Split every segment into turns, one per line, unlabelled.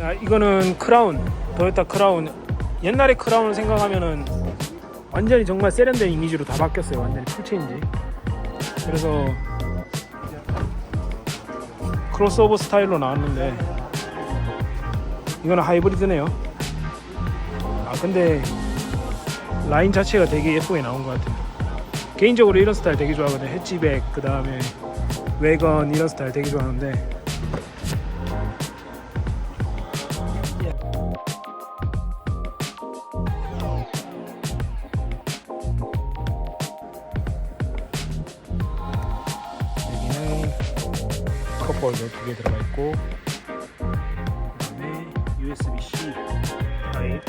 아, 이거는 크라운 토요타 크라운. 옛날에 크라운을 생각하면은 완전히 정말 세련된 이미지로 다 바뀌었어요. 완전히 풀체인지. 그래서 크로스오버 스타일로 나왔는데 이거는 하이브리드네요. 아 근데 라인 자체가 되게 예쁘게 나온 것 같아요. 개인적으로 이런 스타일 되게 좋아하거든요. 해치백 그 다음에 외건 이런 스타일 되게 좋아하는데 컵홀더 두개 들어가 있고. 그다음에 USB-C 타입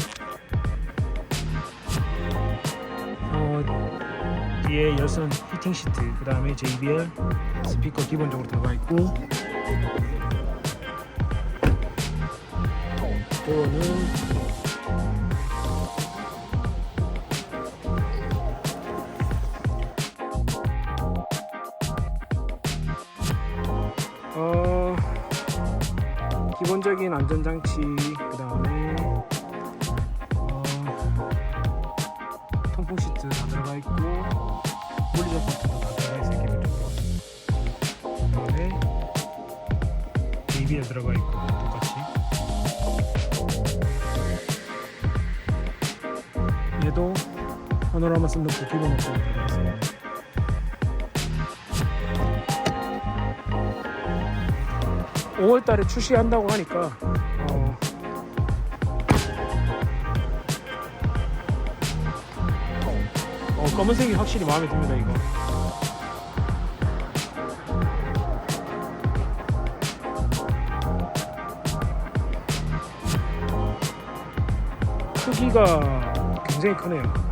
어, 뒤에 열선 히팅 시트 그 다음에 JBL 스피커 기본적으로 들어가 있고. 또는 기본적인 안전장치 그 다음에 어, 통풍 시트 다 들어가 있고 물리적 버튼도 다 들어가 있어요 기본적으로 그 다음에 JBL 들어가 있고 똑같이. 얘도 파노라마 썬루프 기본 옵션이 들어가 있어요 5월 달에 출시한다고 하니까. 어, 어, 검은색이 확실히 마음에 듭니다 이거. 크기가 굉장히 크네요